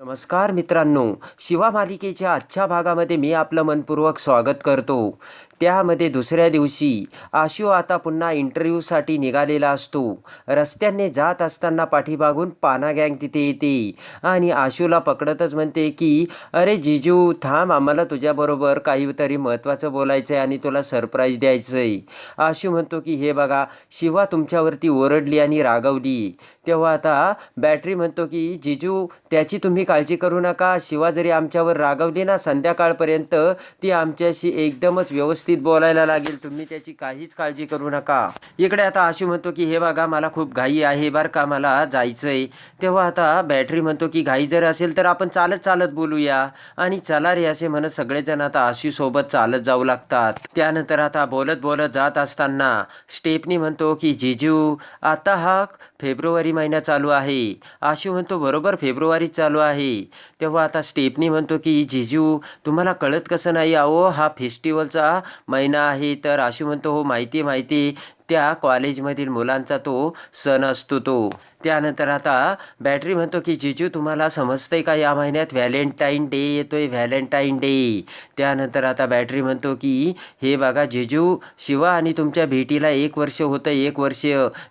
नमस्कार मित्रांनो शिवा मालिकेच्या आजच्या भागामध्ये मी आपलं मनपूर्वक स्वागत करतो. त्यामध्ये दुसऱ्या दिवशी आशू आता पुन्हा इंटरव्ह्यूसाठी निघालेला असतो. रस्त्याने जात असताना पाठीमागून पाना गँग तिथे येते आणि आशूला पकडतच म्हणते की अरे जिजू थांब आम्हाला तुझ्याबरोबर काहीतरी महत्त्वाचं बोलायचं आहे आणि तुला सरप्राईज द्यायचं आहे आशू म्हणतो की हे बघा शिवा तुमच्यावरती ओरडली आणि रागवली. तेव्हा आता बॅटरी म्हणतो की जिजू त्याची तुम्ही काळजी करू नका. शिवा जरी आमच्यावर रागवली ना संध्याकाळपर्यंत ती आमच्याशी एकदमच व्यवस्थित बोलायला लागेल. तुम्ही त्याची काहीच काळजी करू नका. इकडे आता आशू म्हणतो की हे बघा मला खूप घाई आहे बरं का मला जायचंय. तेव्हा आता बॅटरी म्हणतो की घाई जर असेल तर आपण चालत चालत बोलूया. आणि चला रे असे म्हणत सगळेजण आता आशू सोबत चालत जाऊ लागतात. त्यानंतर आता बोलत बोलत जात असताना स्टेपनी म्हणतो की जिजू आता हा फेब्रुवारी महिना चालू आहे. आशू म्हणतो बरोबर फेब्रुवारी चालू आहे. तेव्हा आता स्टेपनी म्हणतो की जिजू तुम्हाला कळत कसं नाही? अहो हा फेस्टिवलचा महिना आहे. तर आशू म्हणतो हो माहिती आहे माहिती त्या कॉलेजमधील मुलांचा तो सण असतो तो. त्यानंतर आता बॅटरी म्हणतो की जिजू तुम्हाला समजतंय का या महिन्यात व्हॅलेंटाईन डे येतोय? Valentine day. त्यानंतर आता बॅटरी म्हणतो की हे बघा जिजू शिवा आणि तुमच्या भेटीला एक वर्ष होतं एक वर्ष.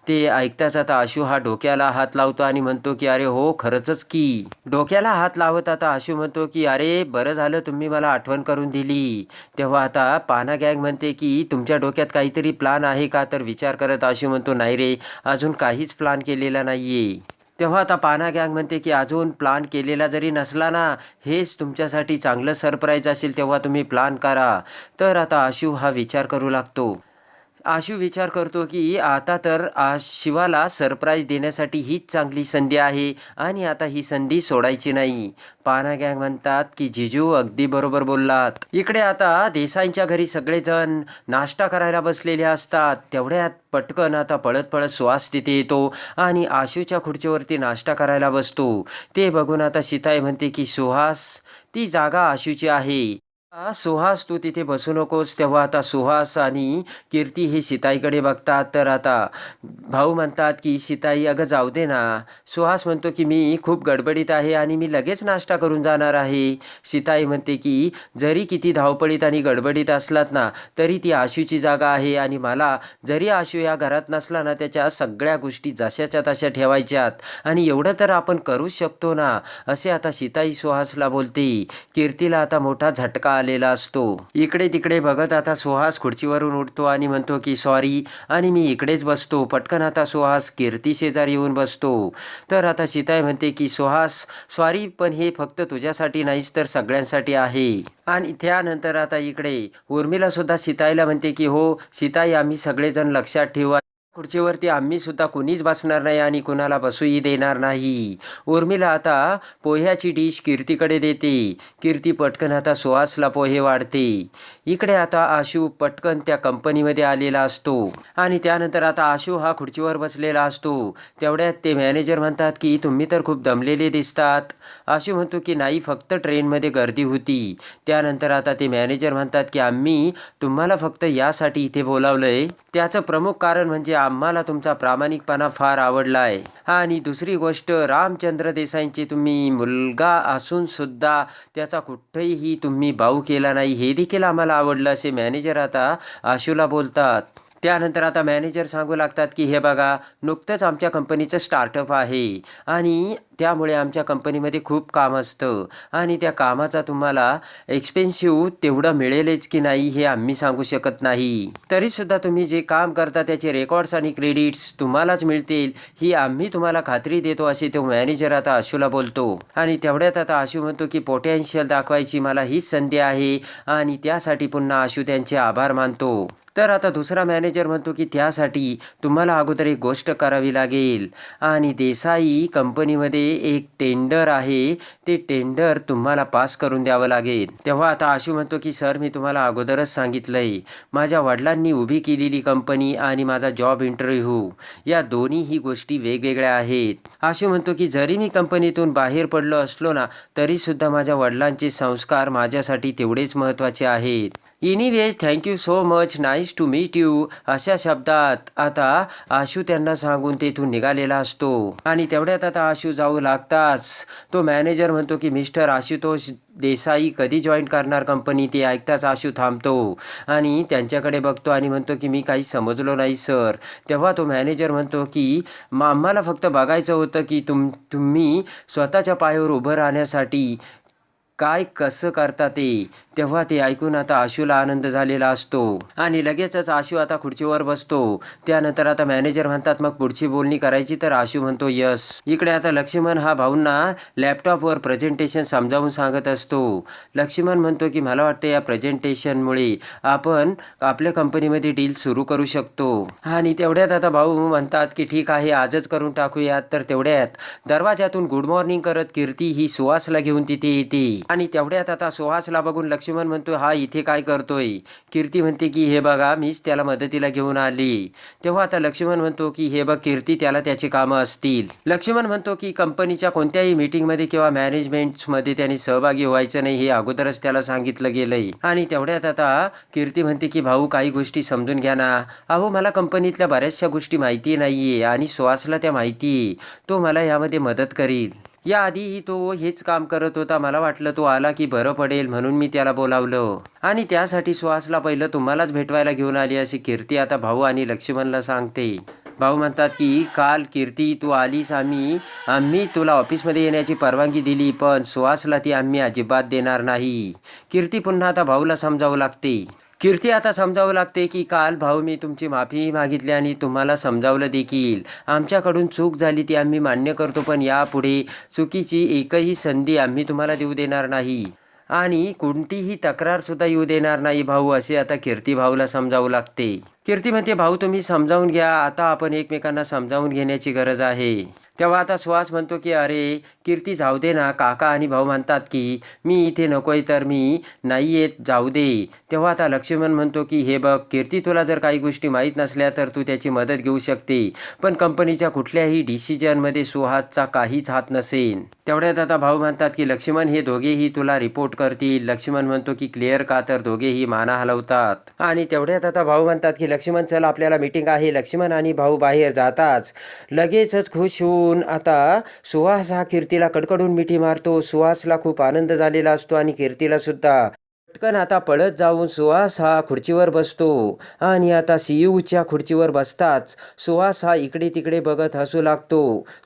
ते ऐकताच आता आशू हा डोक्याला हात लावतो आणि म्हणतो की अरे हो खरंच की. डोक्याला हात लावत आता आशू म्हणतो की अरे बरं झालं तुम्ही मला आठवण करून दिली. तेव्हा आता पाना गँग म्हणते की तुमच्या डोक्यात काहीतरी प्लान आहे का? तर विचार करत आशू म्हणतो नाही रे अजून काहीच प्लान केलेला नाही आहे तेव्हा आता पाना गँग म्हणते की अजून प्लान केलेला जरी नसला ना हेच तुमच्यासाठी चांगलं सरप्राईज असेल तेव्हा तुम्ही प्लान करा. तर आता आशू हा विचार करू लागतो. आशू विचार करतो की आता तर आ शिवाला सरप्राईज देण्यासाठी हीच चांगली संधी आहे आणि आता ही संधी सोडायची नाही. पाना गँग म्हणतात की जिजू अगदी बरोबर बोललात. इकडे आता देसाईंच्या घरी सगळेजण नाश्ता करायला बसलेले असतात. तेवढ्यात पटकन आता पळत पळत सुहास तिथे येतो आणि आशूच्या खुर्चीवरती नाश्ता करायला बसतो. ते बघून आता सीताई म्हणते की सुहास ती जागा आशूची आहे. सुहास तू तिथे बसू नकोस तेव्हा आता सुहास आणि कीर्ती हे सीताईकडे बघतात. तर आता भाऊ म्हणतात की सीताई अगं जाऊ दे ना. सुहास म्हणतो की मी खूप गडबडीत आहे आणि मी लगेच नाश्ता करून जाणार आहे. सीताई म्हणते की जरी किती धावपळीत आणि गडबडीत असलात ना तरी ती आशूची जागा आहे आणि मला जरी आशू या घरात नसला ना त्याच्या सगळ्या गोष्टी जशाच्या तशा ठेवायच्यात आणि एवढं तर आपण करूच शकतो ना असे आता सीताई सुहासला बोलते. कीर्तीला आता मोठा झटका आलेला असतो. इकडे तिकडे बघत आता सुहास खुर्चीवरून उठतो आणि म्हणतो की सॉरी आणि मी इकडेच बसतो. पटकन आता सुहास कीर्ती शेजारी येऊन बसतो. तर आता सीताय म्हणते की सुहास सॉरी पण हे फक्त तुझ्यासाठी नाहीच तर सगळ्यांसाठी आहे. आणि त्यानंतर आता इकडे उर्मिला सुद्धा सीताईला म्हणते की हो सीताई आम्ही सगळेजण लक्षात ठेवा खुर्चीवरती आम्ही सुद्धा कुणीच बसणार नाही आणि कुणाला बसूही देणार नाही. उर्मिला आता पोह्याची डिश कीर्तीकडे देते. कीर्ती पटकन आता सुहासला पोहे वाढते. इकडे आता आशू पटकन त्या कंपनीमध्ये आलेला असतो. आणि त्यानंतर आता आशू हा खुर्चीवर बसलेला असतो. तेवढ्यात ते मॅनेजर म्हणतात की तुम्ही तर खूप दमलेले दिसतात. आशू म्हणतो की नाही फक्त ट्रेनमध्ये गर्दी होती. त्यानंतर आता ते मॅनेजर म्हणतात की आम्ही तुम्हाला फक्त यासाठी इथे बोलावलंय. त्याचं प्रमुख कारण म्हणजे आम्हाला तुमचा प्रामाणिकपणा फार आवडला आहे आणि दुसरी गोष्ट रामचंद्र देसाईंचे तुम्ही मुलगा असून सुद्धा त्याचा कुठेही तुम्ही भाऊ केला नाही हे देखील आम्हाला आवडलं असे मॅनेजर आता आशूला बोलतात. त्यानंतर आता मॅनेजर सांगू लागतात की हे बघा नुकतंच आमच्या कंपनीचं स्टार्टअप आहे आणि त्यामुळे आमच्या कंपनीमध्ये खूप काम असतं आणि त्या कामाचा तुम्हाला एक्सपेन्सिव्ह तेवढं मिळेलच की नाही हे आम्ही सांगू शकत नाही. तरीसुद्धा तुम्ही जे काम करता त्याचे रेकॉर्ड्स आणि क्रेडिट्स तुम्हालाच मिळतील ही आम्ही तुम्हाला खात्री देतो असे तो मॅनेजर आता आशूला बोलतो. आणि तेवढ्यात आता आशू म्हणतो की पोटेन्शियल दाखवायची मला हीच संधी आहे. आणि त्यासाठी पुन्हा आशू त्यांचे आभार मानतो. तर आता दुसरा मॅनेजर म्हणतो की त्यासाठी तुम्हाला अगोदर एक गोष्ट करावी लागेल. आणि देसाई कंपनीमध्ये एक टेंडर आहे. ते टेंडर तुम्हाला पास करून द्यावं लागेल. तेव्हा आता आशू म्हणतो की सर मी तुम्हाला अगोदरच सांगितलं आहे माझ्या वडिलांनी उभी केलेली कंपनी आणि माझा जॉब इंटरव्ह्यू. या दोन्हीही गोष्टी वेगवेगळ्या आहेत. आशू म्हणतो की जरी मी कंपनीतून बाहेर पडलो असलो ना तरीसुद्धा माझ्या वडिलांचे संस्कार माझ्यासाठी तेवढेच महत्त्वाचे आहेत. Anyways thank you so much nice to meet you अशा शब्दात आता आशू त्यांना सांगून तेथून निघालेला असतो. आणि तेवढ्यात आता आशू जाऊ लागताच. तो मॅनेजर म्हणतो की मिस्टर आशुतोष देसाई कधी जॉईन करणार कंपनी ते ऐकताच आशू थांबतो. आणि त्यांच्याकडे बघतो आणि म्हणतो की मी काही समजलो नाही सर तेव्हा तो मॅनेजर म्हणतो की मग आम्हाला फक्त बघायचं होतं की तुम तुम्ही स्वतःच्या पायावर उभं राहण्यासाठी काय कसं करता ते? तेव्हा ते ऐकून आता आशूला आनंद झालेला असतो. आणि लगेचच आशू आता खुर्चीवर बसतो. त्यानंतर आता मॅनेजर म्हणतात मग पुढची बोलणी करायची तर? आशू म्हणतो यस. इकडे आता लक्ष्मण हा भाऊंना लॅपटॉपवर प्रेझेंटेशन समजावून सांगत असतो. लक्ष्मण म्हणतो की मला वाटतं या प्रेझेंटेशनमुळे आपण आपल्या कंपनीमध्ये डील सुरू करू शकतो. आणि तेवढ्यात आता भाऊ म्हणतात की ठीक आहे आजच करून टाकूयात. तर तेवढ्यात दरवाजातून गुड मॉर्निंग करत कीर्ती ही सुवासला घेऊन तिथे येते. आणि तेवढ्यात आता सुहासला बघून लक्ष्मण म्हणतो हा इथे काय करतोय? कीर्ती म्हणते की हे बघा मीच त्याला मदतीला घेऊन आली. तेव्हा आता लक्ष्मण म्हणतो की हे बघ कीर्ती त्याला त्याची कामं असतील. लक्ष्मण म्हणतो की कंपनीच्या कोणत्याही मीटिंगमध्ये किंवा मॅनेजमेंटमध्ये त्यांनी सहभागी व्हायचं नाही हे अगोदरच त्याला सांगितलं गेलंय. आणि तेवढ्यात आता कीर्ती म्हणते की भाऊ काही गोष्टी समजून घ्या ना. अहो मला कंपनीतल्या बऱ्याचशा गोष्टी माहिती नाहीये आणि सुहासला त्या माहिती. आहे. तो मला यामध्ये मदत करील. याआधीही तो हेच काम करत होता. मला वाटलं तो आला की बरं पडेल म्हणून मी त्याला बोलावलं. आणि त्यासाठी सुहासला पहिलं तुम्हालाच भेटवायला घेऊन आली अशी कीर्ती आता भाऊ आणि लक्ष्मणला सांगते. भाऊ म्हणतात की काल कीर्ती तू आलीस आम्ही. आम्ही तुला ऑफिसमध्ये येण्याची परवानगी दिली पण सुहासला ती आम्ही अजिबात देणार नाही. कीर्ती पुन्हा आता भाऊला समजावं लागते. कीर्ती आता समजावं लागते की काल भाऊ मी तुमची माफीही मागितली आणि तुम्हाला समजावलं देखील. आमच्याकडून चूक झाली ती आम्ही मान्य करतो पण यापुढे चुकीची एकही संधी आम्ही तुम्हाला देऊ देणार नाही. आणि कोणतीही तक्रारसुद्धा येऊ देणार नाही भाऊ असे आता कीर्ती भाऊला समजावू लागते. कीर्ती म्हणते भाऊ तुम्ही समजावून घ्या. आता आपण एकमेकांना समजावून घेण्याची गरज आहे. तेव्हा आता सुहास म्हणतो की अरे कीर्ती जाऊ दे ना काका आणि भाऊ म्हणतात की मी इथे नकोय तर मी नाही येत जाऊ दे. तेव्हा आता लक्ष्मण म्हणतो की हे बघ कीर्ती तुला जर काही गोष्टी माहीत नसल्या तर तू त्याची मदत घेऊ शकते. पण कंपनीच्या कुठल्याही डिसिजनमध्ये सुहासचा काहीच हात नसेल तेवढ्यात आता भाऊ म्हणतात की लक्ष्मण हे दोघेही तुला रिपोर्ट करतील. लक्ष्मण म्हणतो की क्लिअर का? तर दोघेही माना हलवतात. आणि तेवढ्यात आता भाऊ म्हणतात की लक्ष्मण चल आपल्याला मीटिंग आहे. लक्ष्मण आणि भाऊ बाहेर जाताच लगेचच खुश होऊन आता सुहास हा कीर्तीला कडकडून मिठी मारतो. सुहासला खूप आनंद झालेला असतो आणि कीर्तीला सुद्धा. पटकन आता पळत जाऊन सुहास हा खुर्चीवर बसतो आणि आता सीयूच्या खुर्चीवर बसताच सुहास हा इकडे तिकडे बघत हसू लागतो.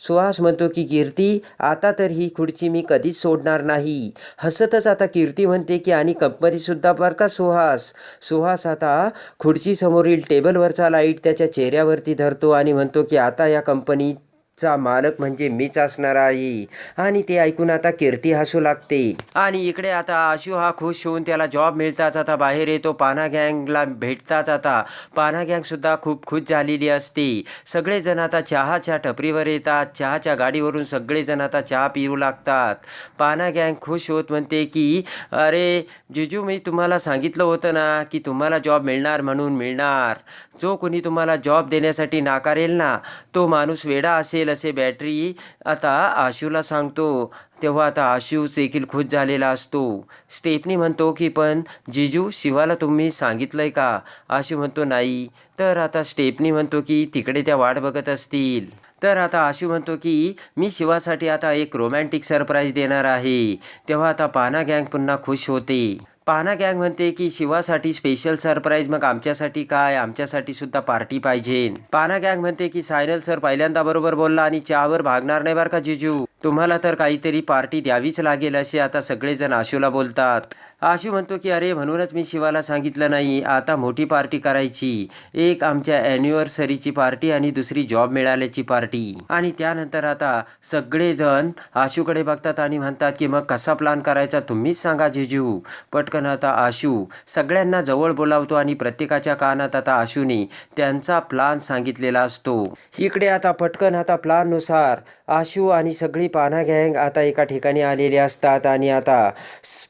सुहास म्हणतो की कीर्ती आता तर ही खुर्ची मी कधीच सोडणार नाही. हसतच आता कीर्ती म्हणते की आणि कंपनीसुद्धा बरं का सुहास? सुहास आता खुर्चीसमोरील टेबलवरचा लाइट त्याच्या चेहऱ्यावरती धरतो आणि म्हणतो की आता या कंपनीत चा मालक म्हणजे मीच असणार आहे. आणि ते ऐकून आता कीर्ती हसू लागते. आणि इकडे आता आशू हा खुश होऊन त्याला जॉब मिळताच आता बाहेर येतो. पाना गँगला भेटताच आता. पाना गँगसुद्धा खूप खुश झालेली असते. सगळेजण आता चहाच्या टपरीवर येतात. चहाच्या गाडीवरून सगळेजण आता चहा पिऊ लागतात. पाना गँग खुश होत म्हणते की अरे जिजू मी तुम्हाला सांगितलं होतं ना की तुम्हाला जॉब मिळणार म्हणून मिळणार. जो कोणी तुम्हाला जॉब देण्यासाठी नाकारेल ना तो माणूस वेडा असेल असे बॅटरी आता आशूला सांगतो. तेव्हा आता आशू देखील खुश झालेला असतो. स्टेपनी म्हणतो की पण जिजू शिवाला तुम्ही सांगितलं आहे का? आशू म्हणतो नाही. तर आता स्टेपनी म्हणतो की तिकडे त्या वाट बघत असतील. तर आता आशू म्हणतो की मी शिवासाठी आता एक रोमॅन्टिक सरप्राईज देणार आहे. तेव्हा आता पाना गँग पुन्हा खुश होते. पाना गँग म्हणते की शिवासाठी स्पेशल सरप्राईज मग आमच्यासाठी काय? आमच्यासाठी सुद्धा पार्टी पाहिजे. पाना गँग म्हणते की सायनल सर पहिल्यांदा बरोबर बोलला आणि चहावर भागणार नाही बरं का जिजू? तुम्हाला तर काहीतरी पार्टी द्यावीच लागेल असे आता सगळेजण आशूला बोलतात. आशू म्हणतो की अरे म्हणूनच मी शिवाला सांगितलं नाही. आता मोठी पार्टी करायची. एक आमच्या ॲनिव्हर्सरीची पार्टी आणि दुसरी जॉब मिळाल्याची पार्टी. आणि त्यानंतर आता सगळेजण आशूकडे बघतात आणि म्हणतात की मग कसा प्लान करायचा? तुम्हीच सांगा जिजू. पटकन आता आशू सगळ्यांना जवळ बोलावतो आणि प्रत्येकाच्या कानात आता आशूने त्यांचा प्लान सांगितलेला असतो. इकडे आता पटकन आता प्लाननुसार आशू आणि सगळी पाना गँग आता एका ठिकाणी आलेले असतात आणि आता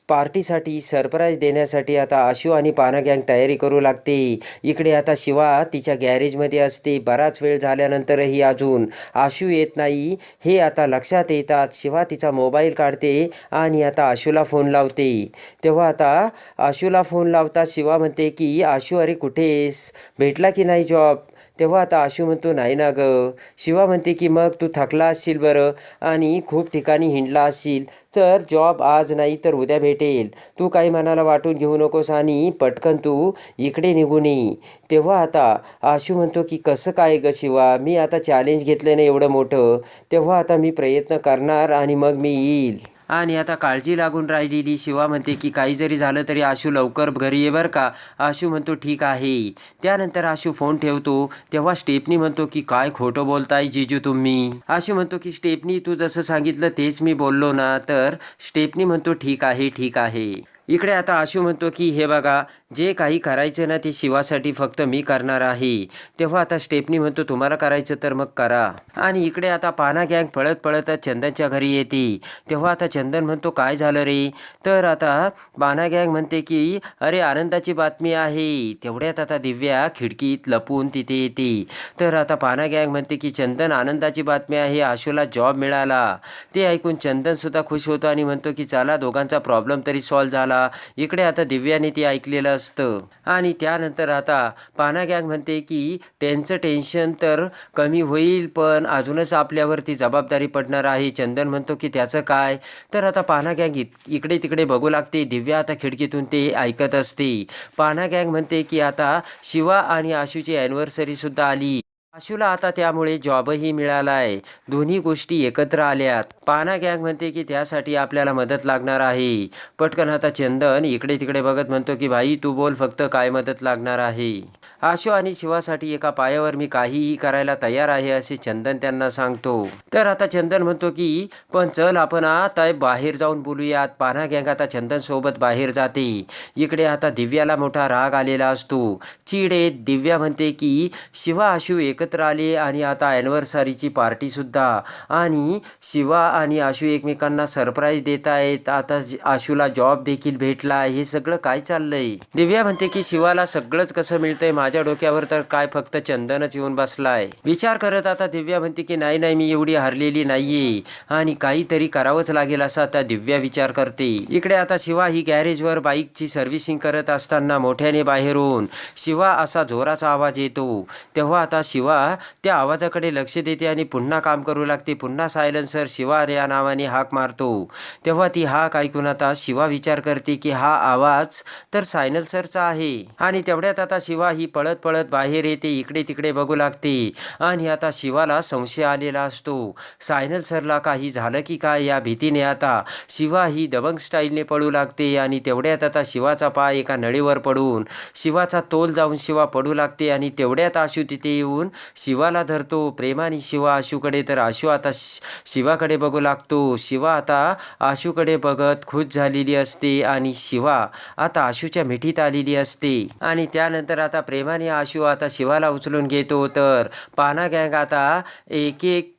पार्टीसाठी सरप्राईज देण्यासाठी आता आशू आणि पाना गँग तयारी करू लागते. इकडे आता शिवा तिच्या गॅरेजमध्ये असते. बराच वेळ झाल्यानंतरही अजून आशू येत नाही. हे आता लक्षात येतात शिवा तिचा मोबाईल काढते आणि आता आशूला फोन लावते. तेव्हा आता आशूला फोन लावता शिवा म्हणते की आशू अरे कुठेस भेटला की नाही जॉब? तेव्हा आता आशू म्हणतो नाही ना गं. शिवा म्हणते की मग तू थकला असशील बरं आणि खूप ठिकाणी हिंडला असशील. तर जॉब आज नाही तर उद्या भेटेल. तू काही मनाला वाटून घेऊ नकोस आणि पटकन तू इकडे निघून ये. तेव्हा आता आशू म्हणतो की कसं काय गं शिवा? मी आता चॅलेंज घेतलं नाही एवढं मोठं. तेव्हा आता मी प्रयत्न करणार आणि मग मी येईल. आणि आता काळजी लागून राहिलेली शिवा म्हणते की काही जरी झालं तरी आशू लवकर घरी ये बरं का. आशू म्हणतो ठीक आहे. त्यानंतर आशू फोन ठेवतो. तेव्हा स्टेपनी म्हणतो की काय खोटं बोलताय जिजू तुम्ही. आशू म्हणतो की स्टेपनी तू जसं सांगितलं तेच मी बोललो ना. तर स्टेपनी म्हणतो ठीक आहे ठीक आहे. इकडे आता आशू म्हणतो की हे बघा जे काही करायचं ना ते शिवासाठी फक्त मी करणार आहे. तेव्हा आता स्टेपनी म्हणतो तुम्हाला करायचं तर मग करा. आणि इकडे आता पाना गँग पळत पळत चंदनच्या घरी येते. तेव्हा आता चंदन म्हणतो काय झालं रे? तर आता पाना गँग म्हणते की अरे आनंदाची बातमी आहे. तेवढ्यात आता दिव्या खिडकीत लपून तिथे येते. तर आता पाना गँग म्हणते की चंदन आनंदाची बातमी आहे आशूला जॉब मिळाला. ते ऐकून चंदनसुद्धा खुश होतो आणि म्हणतो की चला दोघांचा प्रॉब्लेम तरी सॉल्व्ह झाला. इकडे आता दिव्याने ते ऐकलेलं असतं. आणि त्यानंतर आता पाना गँग म्हणते की त्यांचं टेन्शन तर कमी होईल पण अजूनच आपल्यावरती जबाबदारी पडणार आहे. चंदन म्हणतो की त्याचं काय? तर आता पाना गँग इत- इकडे तिकडे बघू लागते. दिव्या आता खिडकीतून ते ऐकत असते. पाना गँग म्हणते की आता शिवा आणि आशूची ॲनिव्हर्सरीसुद्धा आली. आशूला आता त्यामुळे जॉबही मिळाला आहे. दोन्ही गोष्टी एकत्र आल्यात. पाना गँग म्हणते की त्यासाठी आपल्याला मदत लागणार आहे. पटकन आता चंदन इकडे तिकडे बघत म्हणतो की भाई तू बोल फक्त काय मदत लागणार आहे. आशू आणि शिवासाठी एका पायावर मी काहीही करायला तयार आहे असे चंदन त्यांना सांगतो. तर आता चंदन म्हणतो की पण चल आपण आता बाहेर जाऊन बोलूयात. पाना गँग आता चंदन सोबत बाहेर जाते. इकडे आता दिव्याला मोठा राग आलेला असतो. चिडे दिव्या म्हणते की शिवा आशू एकत्र आले आणि आता ॲनिव्हर्सरीची पार्टीसुद्धा आणि शिवा आणि आशू एकमेकांना सरप्राईज देत आहेत. आता आशूला जॉब देखील भेटला हे सगळं काय चाललंय? दिव्या म्हणते की शिवाला सगळंच कसं मिळतंय माझ्या डोक्यावर तर काय फक्त चंदनच येऊन बसलाय. विचार करत आता दिव्या म्हणते की नाही नाही मी एवढी हरलेली नाहीये. आणि काहीतरी करावंच लागेल असा आता दिव्या विचार करते. इकडे आता शिवा ही गॅरेजवर बाईकची सर्व्हिसिंग करत असताना मोठ्याने बाहेरून शिवा असा जोराचा आवाज येतो. तेव्हा आता शिवा त्या आवाजाकडे लक्ष देते आणि पुन्हा काम करू लागते. पुन्हा सायलन्सर शिवा या नावाने हाक मारतो. तेव्हा ती हाक ऐकून आता शिवा विचार करते की हा आवाज तर सायलन्सरचा आहे. आणि तेवढ्यात आता शिवा ही पळत पळत बाहेर येते. इकडे तिकडे बघू लागते. आणि आता शिवाला संशय आलेला असतो. सायलेन्सरला काही झालं की काय या भीतीने आता शिवा ही दबंग स्टाईलने पळू लागते आणि तेवढ्यात आता शिवाचा पाय एका नळीवर पडून शिवाचा तोल जाऊन शिवा पडू लागते आणि तेवढ्यात आशू तिथे येऊन शिवाला धरतो. प्रेमाने शिवा आशूकडे तर आशू आता शि- शिवाकडे बघू लागतो. शिवा आता आशूकडे बघत खुश झालेली असते आणि शिवा आता आशूच्या मिठीत आलेली असते. आणि त्यानंतर आता प्रेमाने आशू आता शिवाला उचलून घेतो. तर पाना गँग आता एक एक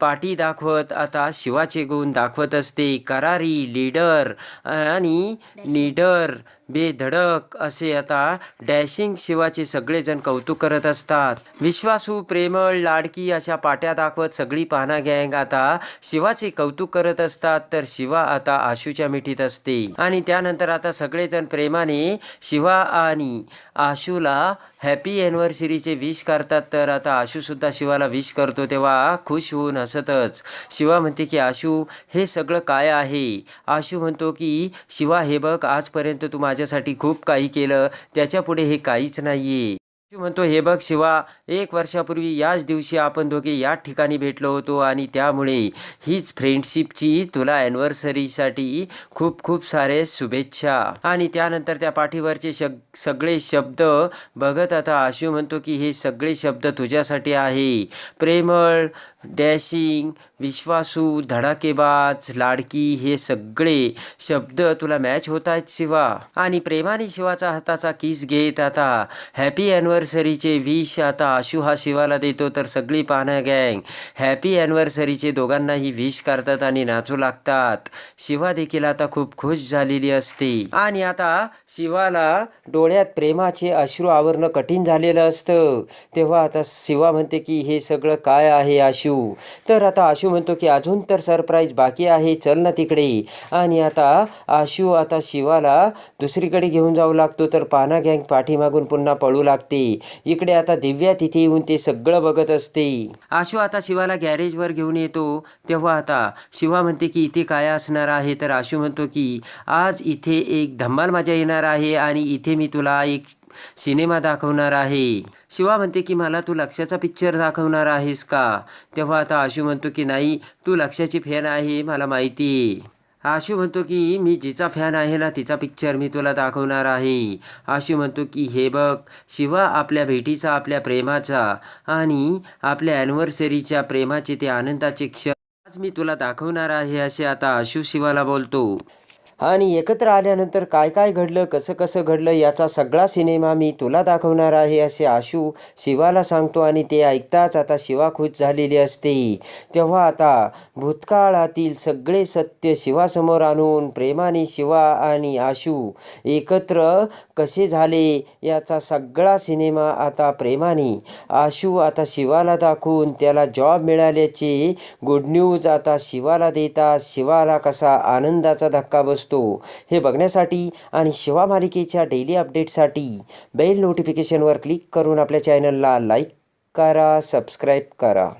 पाठी दाखवत आता शिवाचे गुण दाखवत असते. करारी लीडर आणि लीडर बेधडक असे आता डॅशिंग शिवाचे सगळेजण कौतुक करत असतात. विश्वासू प्रेमळ लाडकी अशा पाट्या दाखवत सगळी पाहणा गँग आता शिवाचे कौतुक करत असतात तर शिवा आता आशूच्या मिठीत असते. आणि त्यानंतर आता सगळेजण प्रेमाने शिवा आणि आशूला हॅपी ॲनिव्हर्सरीचे विश करतात तर आता आशूसुद्धा शिवाला विश करतो तेव्हा खुश होऊन हसतच. शिवा म्हणते की आशू हे सगळं काय आहे? आशू म्हणतो की शिवा हे बघ आजपर्यंत तू माझ्यासाठी खूप काही केलं. त्याच्यापुढे हे काहीच नाहीये. म्हणतो हे बघ शिवा एक वर्षापूर्वी याच दिवशी आपण दोघे याच ठिकाणी भेटलो होतो आणि त्यामुळे हीच फ्रेंडशिपची तुला ॲनिव्हर्सरीसाठी खूप खूप सारे शुभेच्छा. आणि त्यानंतर त्या पाठीवरचे शग सगळे शब्द बघत आता आशू म्हणतो की हे सगळे शब्द तुझ्यासाठी आहे. प्रेमळ डॅशिंग विश्वासू धडाकेबाज लाडकी हे सगळे शब्द तुला मॅच होत आहेत शिवा. आणि प्रेमाने शिवाचा हाताचा किस घेत आता हॅपी ॲनिव्हर्सरीचे विश आता आशू हा शिवाला देतो तर सगळी पानं गँग हॅपी ॲनिव्हर्सरीचे दोघांनाही विश करतात आणि नाचू लागतात. शिवा देखील आता खूप खुश झालेली असते. आणि आता शिवाला डोळ्यात प्रेमाचे अश्रू आवरणं कठीण झालेलं असतं. तेव्हा आता शिवा म्हणते की हे सगळं काय आहे आशू? तर आता आशू म्हणतो की अजून तर सरप्राईज बाकी आहे चल ना तिकडे. आणि आता आशू आता शिवाला दुसरीकडे घेऊन जाऊ लागतो तर पाना गँग पाठीमागून पुन्हा पळू लागते. इकडे आता दिव्या तिथे येऊन ते सगळं बघत असते. आशू आता शिवाला गॅरेजवर घेऊन येतो. तेव्हा आता शिवा म्हणते की इथे काय असणार आहे? तर आशू म्हणतो की आज इथे एक धम्माल मजा येणार आहे आणि इथे मी तुला एक सिनेमा दाखवणार आहे. शिवा म्हणते की मला तू लक्ष्याचा पिक्चर दाखवणार आहेस का? तेव्हा आता आशू म्हणतो की नाही तू लक्ष्याची फॅन आहे मला माहिती आशू म्हणतो की मी जिचा फॅन आहे ना तिचा पिक्चर मी तुला दाखवणार आहे. आशू म्हणतो की हे बघ शिवा आपल्या भेटीचा आपल्या प्रेमाचा आणि आपल्या ॲनिव्हर्सरीच्या प्रेमाचे ते आनंदाचे क्षण आज मी तुला दाखवणार आहे असे आता आशू शिवाला बोलतो. आणि एकत्र आल्यानंतर काय काय घडलं कसं कसं घडलं याचा सगळा सिनेमा मी तुला दाखवणार आहे असे आशू शिवाला सांगतो आणि ते ऐकताच आता शिवा खुश झालेली असते. तेव्हा आता भूतकाळातील सगळे सत्य शिवासमोर आणून प्रेमाने शिवा आणि आशू एकत्र कसे झाले याचा सगळा सिनेमा आता प्रेमाने. आशू आता शिवाला दाखवून त्याला जॉब मिळाल्याचे गुड न्यूज आता शिवाला देतात. शिवाला कसा आनंदाचा धक्का बसतो. हे बघण्यासाठी आणि शिवा मालिकेच्या डेली अपडेटसाठी बेल नोटिफिकेशनवर क्लिक करून आपल्या चॅनलला लाईक करा सबस्क्राईब करा.